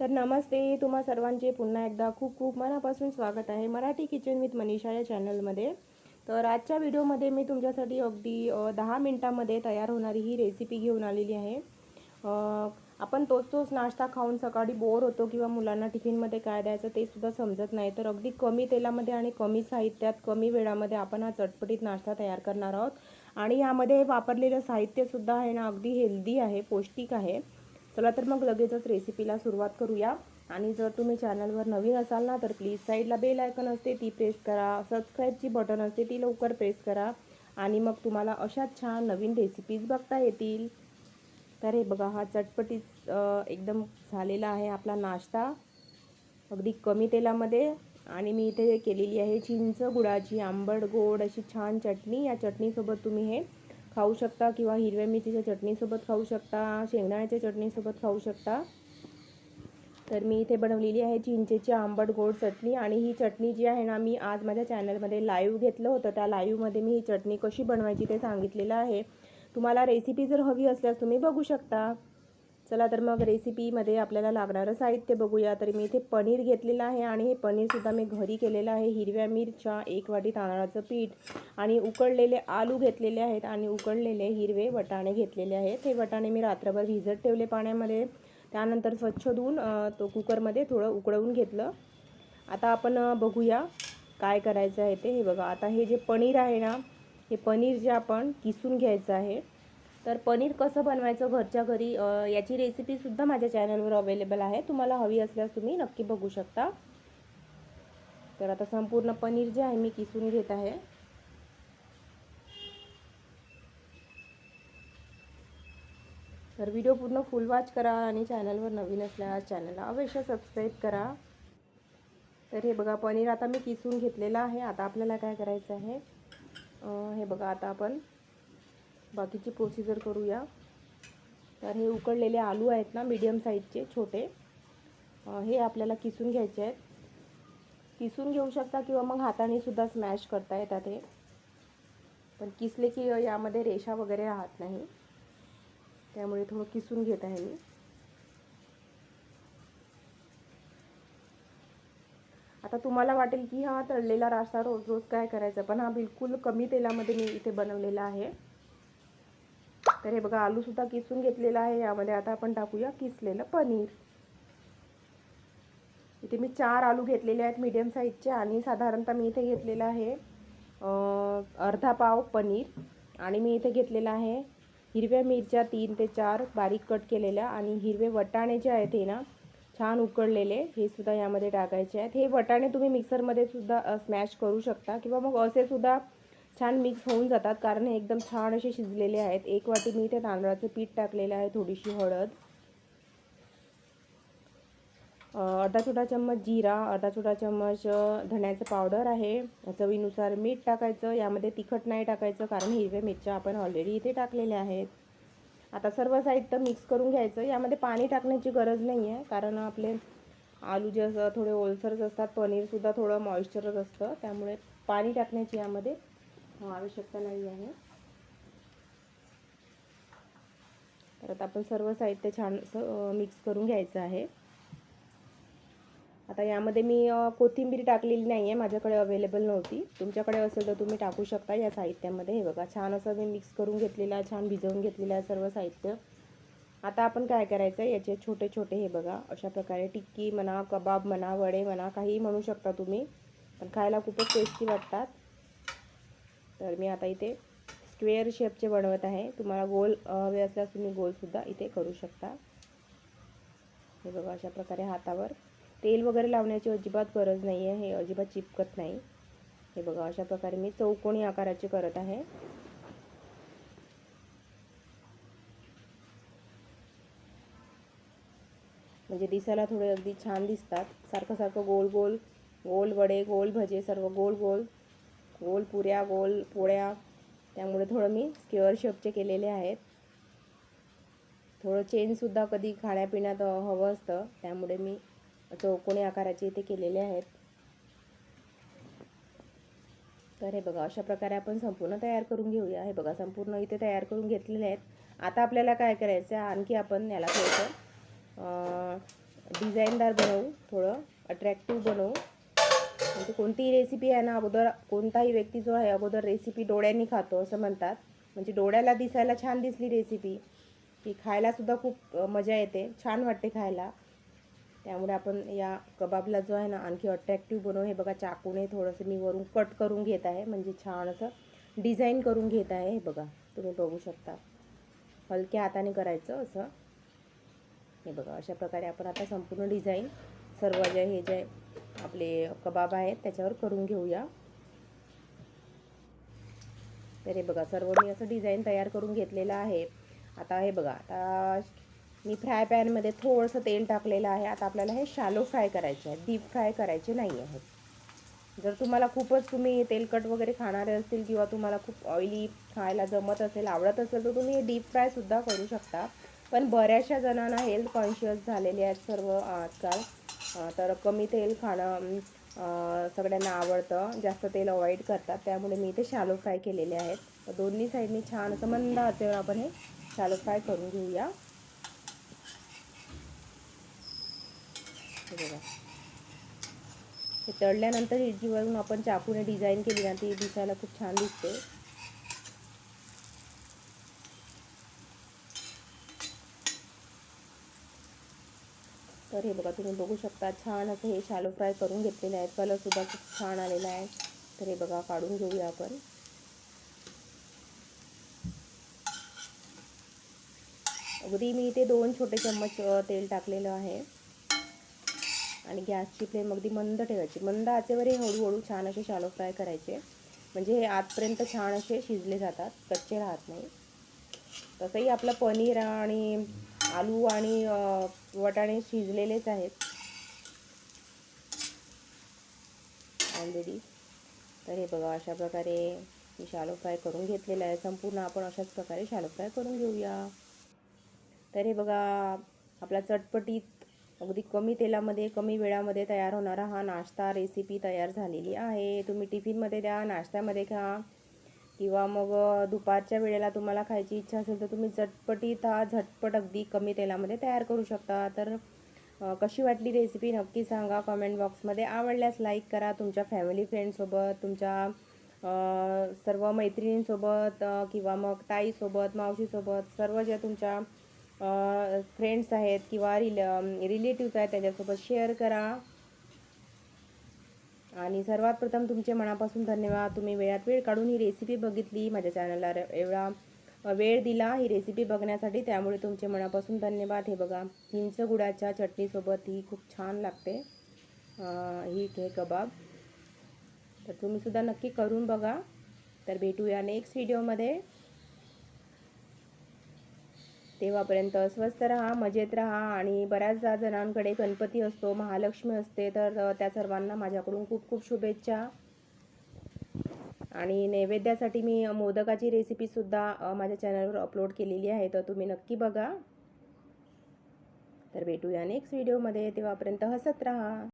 तर नमस्ते तुम्हा सर्वांचे पुन्हा एकदा खूप खूप मनापासून स्वागत आहे मराठी किचन विथ मनीषा या चॅनलमध्ये. तर आजच्या व्हिडिओमध्ये मी तुमच्यासाठी अगदी दहा मिनटामध्ये तयार होणारी ही रेसिपी घेऊन आलेली आहे. आपण तोच तोच नाश्ता खाऊन सकाळी बोर होतो किंवा मुलांना टिफिनमध्ये काय द्यायचं ते सुद्धा समजत नाही. तर अगदी कमी तेलामध्ये आणि कमी साहित्यात कमी वेळामध्ये आपण हा चटपटीत नाश्ता तयार करणार आहोत. आणि यामध्ये वापरलेलं साहित्यसुद्धा आहे ना अगदी हेल्दी आहे पौष्टिक आहे. चला तर मग लगेचच रेसिपीला सुरुवात करूया. आणि जर तुम्ही चॅनलवर नवीन असाल ना तर प्लीज साईडला बेल आयकन असते ती प्रेस करा. सबस्क्राईबची बटन असते ती लवकर प्रेस करा. आणि मग तुम्हाला अशाच छान नवीन रेसिपीज बघता येतील. तर हे बघा हा चटपटीत एकदम झालेला आहे आपला नाश्ता. अगदी कमी तेलामध्ये. आणि मी इथे केलेली आहे चिंच गुळाची आंबट गोड अशी छान चटणी. या चटणीसोबत तुम्ही हे खाऊ शकता किंवा हिरव्या मिरचीच्या चटणीसोबत खाऊ शकता शेंगदाण्याच्या चटणीसोबत खाऊ शकता. तर मी इथे बनवलेली आहे चिंचेची आंबट गोड चटणी आणि ही चटणी जी आहे ना मी आज माझ्या चॅनलमध्ये लाईव्ह घेतलं होतं. त्या लाईव्हमध्ये मी ही चटणी कशी बनवायची ते सांगितलेलं आहे. तुम्हाला रेसिपी जर हवी असल्यास तुम्ही बघू शकता. चला तर मग रेसिपीमध्ये आपल्याला लागणारं साहित्य बघूया. तर मी इथे पनीर घेतलेलं आहे आणि हे पनीरसुद्धा मी घरी केलेलं आहे. हिरव्या मिरच्या एक वाटी तांदळाचं पीठ आणि उकडलेले आलू घेतलेले आहेत आणि उकडलेले हिरवे वटाणे घेतलेले आहेत. हे वटाणे मी रात्रभर भिजत ठेवले पाण्यामध्ये. त्यानंतर स्वच्छ धुवून तो कुकरमध्ये थोडं उकळवून घेतलं. आता आपण बघूया काय करायचं आहे ते. हे बघा आता हे जे पनीर आहे ना हे पनीर जे आपण किसून घ्यायचं आहे तर पनीर कसं बनवायचं घरच्या घरी याची रेसिपीसुद्धा माझ्या चॅनलवर अवेलेबल आहे. तुम्हाला हवी असल्यास तुम्ही नक्की बघू शकता. तर आता संपूर्ण पनीर जे आहे मी किसून घेत आहे. तर व्हिडिओ पूर्ण फुल वॉच करा आणि चॅनलवर नवीन असल्यास चॅनलला अवश्य सबस्क्राईब करा. तर हे बघा पनीर आता मी किसून घेतलेलं आहे. आता आपल्याला काय करायचं आहे? हे बघा आता आपण बाकीची प्रोसिजर करूया. तर हे उकडलेले आलू आहेत ना मीडियम साईजचे छोटे. हे आपल्याला किसून घ्यायचे आहेत. किसून घेऊ शकता किंवा मग हाताने सुद्धा स्मॅश करता येतात हे. पण किसले की यामध्ये रेषा वगैरे राहत नाही. त्यामुळे थोडं किसून घेत आहे मी. आता तुम्हाला वाटेल की हा तळलेला रास्ता रोज रोज काय करायचा पण हा बिलकुल कमी तेलामध्ये मी इथे बनवलेला आहे. तर हे बघा आलूसुद्धा किसून घेतलेला आहे. यामध्ये आता आपण टाकूया किसलेलं पनीर. इथे मी चार आलू घेतलेले आहेत मीडियम साईजचे आणि साधारणतः मी इथे घेतलेलं आहे अर्धा पाव पनीर. आणि मी इथे घेतलेलं आहे हिरव्या मिरच्या तीन ते चार बारीक कट केलेल्या आणि हिरवे वटाणे जे आहेत हे ना छान उकडलेले हे सुद्धा यामध्ये टाकायचे आहेत. हे वटाणे तुम्ही मिक्सरमध्ये सुद्धा स्मॅश करू शकता. किंवा मग असे सुद्धा छान मिक्स होऊन जातात कारण हे एकदम छान असे शिजलेले आहेत. एक वाटी मी इथे तांदळाचं पीठ टाकलेलं आहे थोडीशी हळद. अर्धा छोटा चम्मच जिरा अर्धा छोटा चम्मच धण्याचं पावडर आहे. चवीनुसार मीठ टाकायचं यामध्ये तिखट नाही टाकायचं कारण हिरव्या मिरच्या आपण ऑलरेडी इथे टाकलेल्या आहेत. आता सर्व साहित्य मिक्स करून घ्यायचं. यामध्ये पाणी टाकण्याची गरज नाही आहे कारण आपले आलू जे असं थोडे ओलसरच असतात पनीरसुद्धा थोडं मॉइश्चरच असतं. त्यामुळे पाणी टाकण्याची यामध्ये हो, आवश्यकता नाही आहे. तर आता आपण सर्व साहित्य छान असं मिक्स करून घ्यायचं आहे. आता यामध्ये मी कोथिंबीर टाकलेली नाही आहे माझ्याकडे अवेलेबल नव्हती. तुमच्याकडे असेल तर तुम्ही टाकू शकता या साहित्यामध्ये. हे बघा छान असं मी मिक्स करून घेतलेलं आहे छान भिजवून घेतलेलं आहे सर्व साहित्य. आता आपण काय करायचं आहे याचे छोटे छोटे हे बघा अशा प्रकारे टिक्की म्हणा कबाब म्हणा वडे म्हणा काहीही म्हणू शकता तुम्ही. पण खायला खूपच टेस्टी वाटतात. तर मी आता इथे स्क्वेअर शेपचे बनवत आहे. तुम्हाला गोल हवे असल्यास तुम्ही गोलसुद्धा इथे करू शकता. हे बघा अशा प्रकारे हातावर. तेल वगैरे लावण्याची अजिबात गरज नाही आहे हे अजिबात चिपकत नाही. हे बघा अशा प्रकारे मी चौकोनी आकाराचे करत आहे. म्हणजे दिसायला थोडे अगदी छान दिसतात. सारखं सारखं गोल गोल गोल वडे गोल भजे सर्व गोल गोल गोल पुऱ्या गोल पोळ्या. त्यामुळे थोडं मी स्क्युअर शेपचे केलेले आहेत. थोडं चेनसुद्धा कधी खाण्यापिण्यात हवं असतं. त्यामुळे मी चौकोणी आकाराचे इथे केलेले आहेत. तर हे बघा अशा प्रकारे आपण संपूर्ण तयार करून घेऊया. हे बघा संपूर्ण इथे तयार करून घेतलेले आहेत. आता आपल्याला काय करायचं आहे? आणखी आपण याला थोडंसं डिझाईनदार बनवू. थोडं अट्रॅक्टिव्ह बनवू. म्हणजे कोणतीही रेसिपी आहे ना अगोदर कोणताही व्यक्ती जो आहे अगोदर रेसिपी डोळ्यांनी खातो असं म्हणतात. म्हणजे डोळ्याला दिसायला छान दिसली रेसिपी की खायलासुद्धा खूप मजा येते. छान वाटते खायला. त्यामुळे आपण या कबाबला जो आहे ना आणखी अट्रॅक्टिव्ह बनवू हे बघा चाकूने थोडंसं मी वरून कट करून घेत आहे. म्हणजे छान असं डिझाईन करून घेत आहे हे बघा. तुम्ही बघू शकता. हलक्या हाताने करायचं असं. हे बघा अशा प्रकारे आपण आता संपूर्ण डिझाईन सर्व जे हे जे आपले कबाब आहेत त्याच्यावर करून घेऊया. तर हे बघा सर्व मी असं डिझाईन तयार करून घेतलेलं आहे. आता हे बघा आता मी फ्राय पॅनमध्ये थोडंसं तेल टाकलेलं आहे. आता आपल्याला हे शालो फ्राय करायचे आहे डीप फ्राय करायचे नाही आहेत. जर तुम्हाला खूपच तुम्ही तेलकट वगैरे खाणारे असतील किंवा तुम्हाला खूप ऑइली खायला जमत असेल आवडत असेल तर तुम्ही हे डीप फ्रायसुद्धा करू शकता. पण बऱ्याचशा जणांना हेल्थ कॉन्शियस झालेले आहेत सर्व आजकाल. तर कमी तेल खाणं सगळ्यांना आवडतं. जास्त तेल अवॉइड करतात. त्यामुळे मी ते शालो फ्राय केलेले आहेत. दोन्ही साईडनी छान असं मंद आचेवर आपण हे शालो फ्राय करून घेऊया. हे बघा. हे तळल्यानंतर ही आपण चाकूने डिझाईन केली ना ती दिसायला खूप छान दिसते. तर हे बघा तुम्ही बघू शकता छान असं हे शालो फ्राय करून घेतलेले आहेत. कलरसुद्धा खूप छान आलेला आहे. तर हे बघा काढून घेऊया आपण. अगदी मी इथे दोन छोटे चम्मच तेल टाकलेलं आहे. आणि गॅसची फ्लेम अगदी मंद ठेवायची. मंद आचेवर हे हळूहळू छान असे शालो फ्राय करायचे. म्हणजे हे आतपर्यंत छान असे शिजले जातात. कच्चे राहत नाही. तसंही आपलं पनीर आणि आलू आणि वटाणे शिजलेलेच आहेत. ऑलरेडी तर हे बघा अशा प्रकारे मी शालो फ्राय करून घेतलेलं आहे. संपूर्ण आपण अशाच प्रकारे शालो फ्राय करून घेऊया. तर हे बघा आपला चटपटीत अगदी कमी तेलामध्ये कमी वेळामध्ये तयार होणारा हा नाश्ता रेसिपी तयार झालेली आहे. तुम्ही टिफिनमध्ये द्या नाश्त्यामध्ये घ्या किंवा मग दुपारच्या वेळेला तुम्हाला खायची इच्छा असेल तर तुम्ही झटपटीत हा झटपट अगदी कमी तेलामध्ये तयार करू शकता. तर कशी वाटली रेसिपी नक्की सांगा कमेंट बॉक्समध्ये आवडल्यास लाईक करा तुमच्या फॅमिली फ्रेंडसोबत तुमच्या सर्व मैत्रिणींसोबत किंवा मग ताईसोबत मावशीसोबत सर्व ज्या तुमच्या फ्रेंड्स आहेत किंवा रिल रिलेटिव्ज आहेत त्याच्यासोबत शेअर करा. आणि सर्वात प्रथम तुमचे मनापासून धन्यवाद. तुम्ही वेळात वेळ काढून ही रेसिपी बघितली माझ्या चॅनलला एवढा वेळ दिला ही रेसिपी बघण्यासाठी. त्यामुळे तुमचे मनापासून धन्यवाद. हे बघा चिंच गुडाच्या चटणीसोबत ही खूप छान लागते. ही हे कबाब. तर तुम्हीसुद्धा नक्की करून बघा. तर भेटूया नेक्स्ट व्हिडिओमध्ये तेव्हापर्यंत स्वस्त राहा मजेत राहा आणि बऱ्याचदा जणांकडे गणपती असतो महालक्ष्मी असते तर त्या सर्वांना माझ्याकडून खूप खूप शुभेच्छा. आणि नैवेद्यासाठी मी मोदकाची रेसिपीसुद्धा माझ्या चॅनलवर अपलोड केलेली आहे तर तुम्ही नक्की बघा. तर भेटूया नेक्स्ट व्हिडिओमध्ये तेव्हापर्यंत हसत राहा.